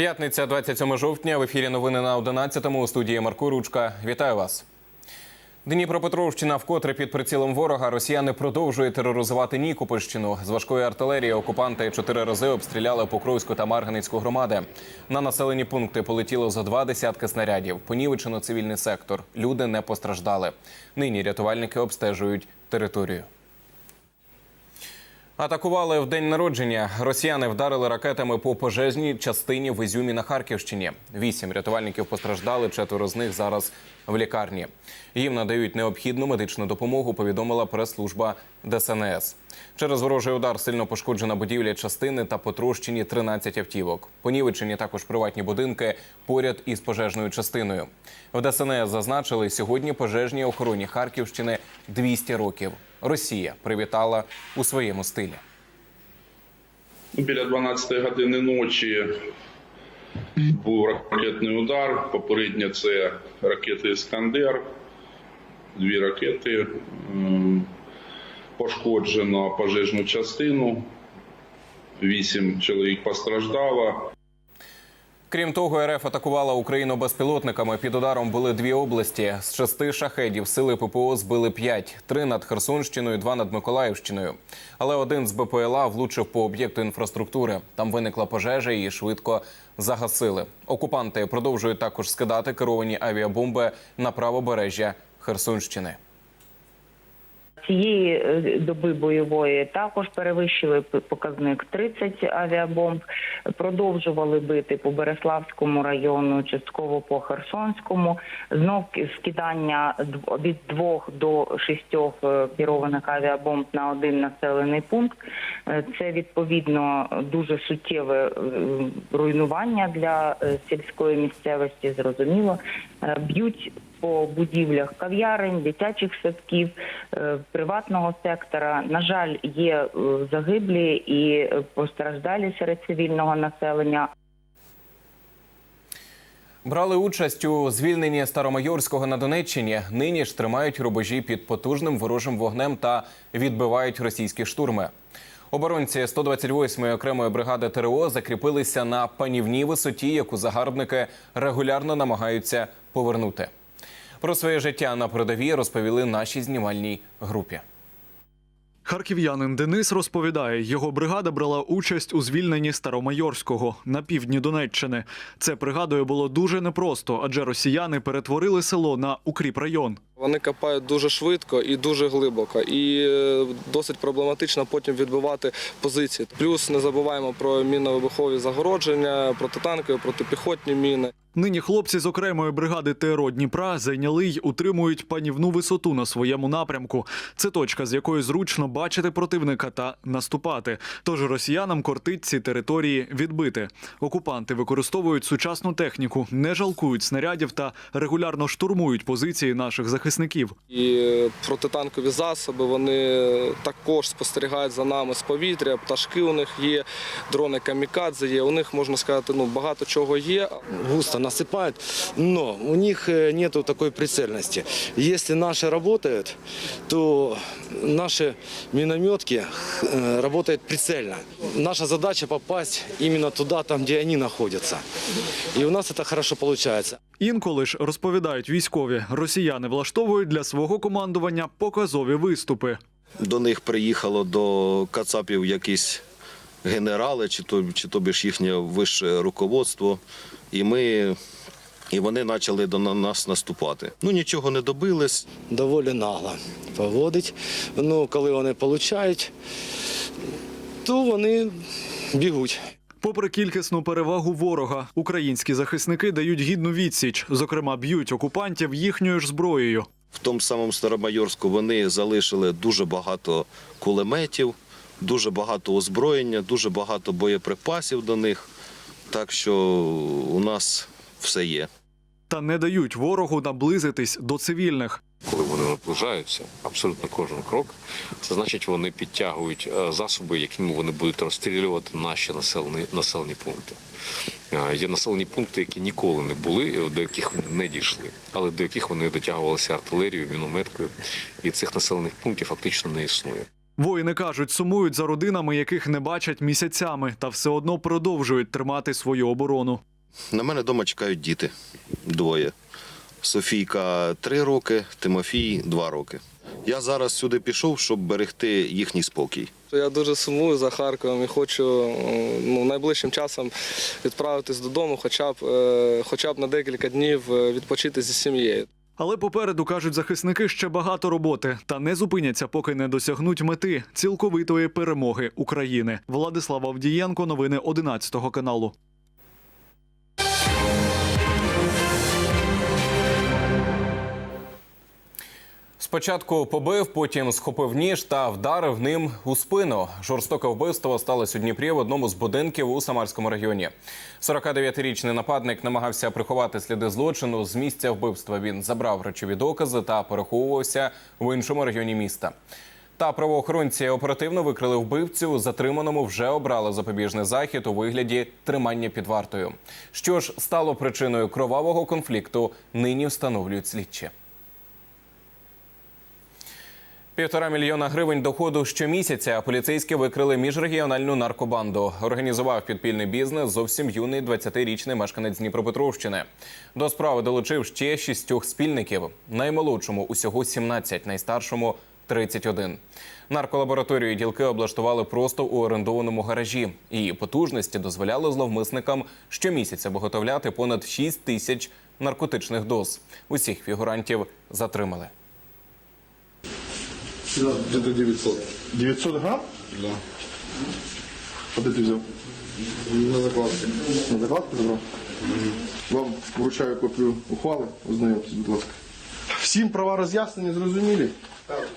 П'ятниця, 27 жовтня. В ефірі новини на 11-му у студії Марко Ручка. Вітаю вас. Дніпропетровщина вкотре під прицілом ворога. Росіяни продовжують тероризувати Нікопольщину. З важкої артилерії окупанти чотири рази обстріляли Покровську та Марганицьку громади. На населені пункти полетіло за два десятки снарядів. Понівечено цивільний сектор. Люди не постраждали. Нині рятувальники обстежують територію. Атакували в день народження. Росіяни вдарили ракетами по пожежній частині в Ізюмі на Харківщині. Вісім рятувальників постраждали. Четверо з них зараз в лікарні. Їм надають необхідну медичну допомогу. Повідомила прес-служба ДСНС. Через ворожий удар сильно пошкоджена будівля частини та потрощені 13 автівок. Понівечені також приватні будинки поряд із пожежною частиною. В ДСНС зазначили, сьогодні пожежній охороні Харківщини 200 років. Росія привітала у своєму стилі. Біля 12 години ночі був ракетний удар. Попередньо це ракети Іскандер. Дві ракети. Пошкоджено пожежну частину. Вісім чоловік постраждало. Крім того, РФ атакувала Україну безпілотниками. Під ударом були дві області. З шести шахедів сили ППО збили п'ять: три над Херсонщиною, два над Миколаївщиною. Але один з БПЛА влучив по об'єкту інфраструктури. Там виникла пожежа, її швидко загасили. Окупанти продовжують також скидати керовані авіабомби на правобережжя Херсонщини. Цієї е, доби бойової також перевищили показник 30 авіабомб. Продовжували бити по Береславському району, частково по Херсонському. Знов скидання від двох до шістьох е, керованих авіабомб на один населений пункт. Е, Це відповідно дуже суттєве руйнування для сільської місцевості. Зрозуміло, б'ють по будівлях кав'ярень, дитячих садків, е, приватного сектора. На жаль, є е, загиблі і е, постраждалі серед цивільного населення. Брали участь у звільненні Старомайорського на Донеччині. Нині ж тримають рубежі під потужним ворожим вогнем та відбивають російські штурми. Оборонці 128-ї окремої бригади ТРО закріпилися на панівній висоті, яку загарбники регулярно намагаються повернути. Про своє життя на передовій розповіли нашій знімальній групі. Харків'янин Денис розповідає, його бригада брала участь у звільненні Старомайорського на півдні Донеччини. Це пригадує було дуже непросто, адже росіяни перетворили село на укріпрайон. Вони копають дуже швидко і дуже глибоко, і е, досить проблематично потім відбивати позиції. Плюс не забуваємо про мінно-вибухові загородження, протитанкові, протипіхотні міни. Нині хлопці з окремої бригади ТРО Дніпра зайняли й утримують панівну висоту на своєму напрямку. Це точка, з якої зручно бачити противника та наступати. Тож росіянам кортить ці території відбити. Окупанти використовують сучасну техніку, не жалкують снарядів та регулярно штурмують позиції наших захисників І е, протитанкові засоби вони також спостерігають за нами з повітря. Пташки у них є, дрони камікадзе є. У них можна сказати, ну багато чого є. густо насыпают, но у них э, нету такой прицельности. Если наши работают, то наши минометки э, работают прицельно. Наша задача попасть именно туда, там, где они находятся. И у нас это хорошо получается. Інколи ж розповідають військові, росіяни влаштовують для свого командування показові виступи. до них приїхало до Кацапів якісь генерали, чи то, чи то більш їхнє вище руководство, і ми. І вони почали до нас наступати. Ну нічого не добились. Доволі нагло поводить. Ну, коли вони получають, то вони бігуть. Попри кількісну перевагу ворога, українські захисники дають гідну відсіч, зокрема, б'ють окупантів їхньою ж зброєю. В тому самому Старомайорську вони залишили дуже багато кулеметів, дуже багато озброєння, дуже багато боєприпасів до них. Так що у нас все є. Та не дають ворогу наблизитись до цивільних. коли вони наближаються, абсолютно кожен крок, це значить, вони підтягують е, засоби, якими вони будуть розстрілювати наші населені, населені пункти. Е, Є населені пункти, які ніколи не були, е, до яких вони не дійшли, але до яких вони дотягувалися артилерією, мінометкою, і цих населених пунктів фактично не існує. Воїни кажуть, сумують за родинами, яких не бачать місяцями, та все одно продовжують тримати свою оборону. На мене вдома чекають діти двоє. Софійка три роки, Тимофій два роки. Я зараз сюди пішов, щоб берегти їхній спокій. Я дуже сумую за Харковом і хочу ну, найближчим часом відправитись додому, хоча б, е, хоча б на декілька днів е, відпочити зі сім'єю. Але попереду кажуть захисники ще багато роботи та не зупиняться, поки не досягнуть мети цілковитої перемоги України. Владислав Авдієнко, новини 11 каналу. Спочатку побив, потім схопив ніж та вдарив ним у спину. Жорстоке вбивство сталося у Дніпрі в одному з будинків у Самарському районі. 49-річний нападник намагався приховати сліди злочину. З місця вбивства він забрав речові докази та переховувався в іншому районі міста. Та правоохоронці оперативно викрили вбивцю. Затриманому вже обрали запобіжний захід у вигляді тримання під вартою. Що ж стало причиною кровавого конфлікту, нині встановлюють слідчі. Півтора мільйона гривень доходу щомісяця поліцейські викрили міжрегіональну наркобанду. Організував підпільний бізнес зовсім юний 20-річний мешканець Дніпропетровщини. До справи долучив ще шістьох спільників. Наймолодшому усього 17, найстаршому 31. Нарколабораторію ділки облаштували просто у орендованому гаражі. Її потужності дозволяли зловмисникам щомісяця виготовляти понад 6 тисяч наркотичних доз. Усіх фігурантів затримали. Где-то 900. 900 грамм? Да. А де ти взяв? На закладці. На закладці забрав? Вам вручаю копію ухвали, ознайомтесь, будь ласка. Всім права роз'яснені, зрозумілі? Так.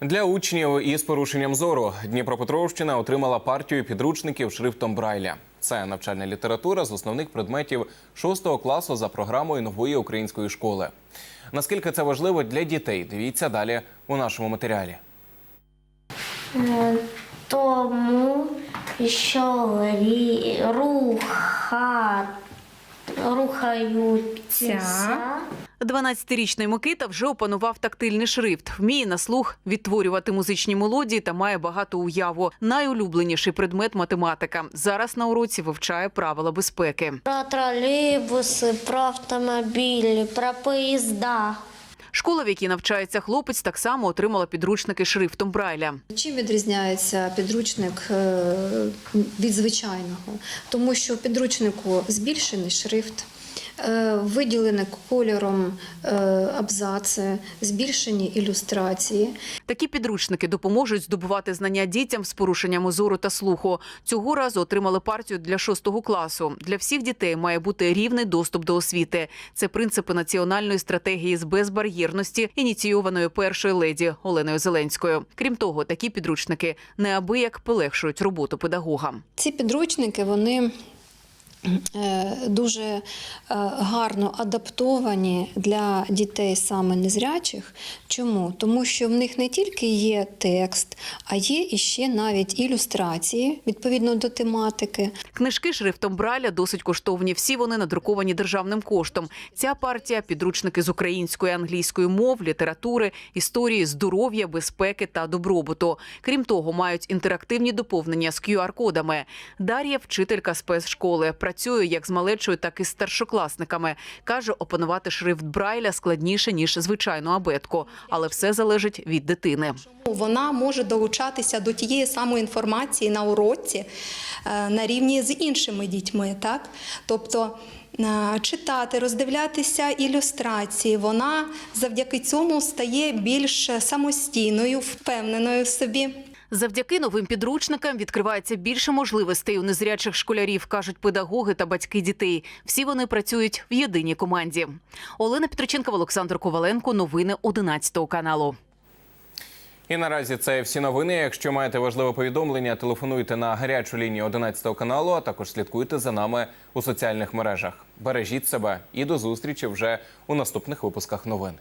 Для учнів із порушенням зору Дніпропетровщина отримала партію підручників шрифтом Брайля. Це навчальна література з основних предметів 6 класу за програмою нової української школи. Наскільки це важливо для дітей? Дивіться далі у нашому матеріалі. Тому що руха, рухаються. 12-річний Микита вже опанував тактильний шрифт, вміє на слух відтворювати музичні мелодії та має багату уяву. Найулюбленіший предмет математика. Зараз на уроці вивчає правила безпеки. Про тролейбуси, про автомобілі, про поїзда. Школа, в якій навчається хлопець, так само отримала підручники шрифтом Брайля. Чим відрізняється підручник е, від звичайного? Тому що в підручнику збільшений шрифт, виділені кольором е, абзаци, збільшені ілюстрації. Такі підручники допоможуть здобувати знання дітям з порушеннями зору та слуху. Цього разу отримали партію для шостого класу. Для всіх дітей має бути рівний доступ до освіти. Це принципи національної стратегії з безбар'єрності, ініційованої першою леді Оленою Зеленською. Крім того, такі підручники неабияк полегшують роботу педагогам. Ці підручники вони е, дуже е, гарно адаптовані для дітей саме незрячих. Чому? Тому що в них не тільки є текст, а є іще навіть ілюстрації відповідно до тематики. Книжки шрифтом Брайля досить коштовні. Всі вони надруковані державним коштом. Ця партія підручники з української, англійської мов, літератури, історії, здоров'я, безпеки та добробуту. Крім того, мають інтерактивні доповнення з QR-кодами. Дар'я, вчителька спецшколи, працює як з малечою, так і з старшокласниками. каже, опанувати шрифт Брайля складніше ніж звичайну абетку, але все залежить від дитини. Вона може долучатися до тієї самої інформації на уроці е, на рівні з іншими дітьми. Так? Тобто е, читати, роздивлятися ілюстрації, вона завдяки цьому стає більш самостійною, впевненою в собі. Завдяки новим підручникам відкривається більше можливостей у незрячих школярів, кажуть педагоги та батьки дітей. Всі вони працюють в єдиній команді. Олена Петриченкова, Олександр Коваленко. Новини 11 каналу. І наразі це всі новини. Якщо маєте важливе повідомлення, телефонуйте на гарячу лінію 11 каналу, а також слідкуйте за нами у соціальних мережах. Бережіть себе і до зустрічі вже у наступних випусках новин.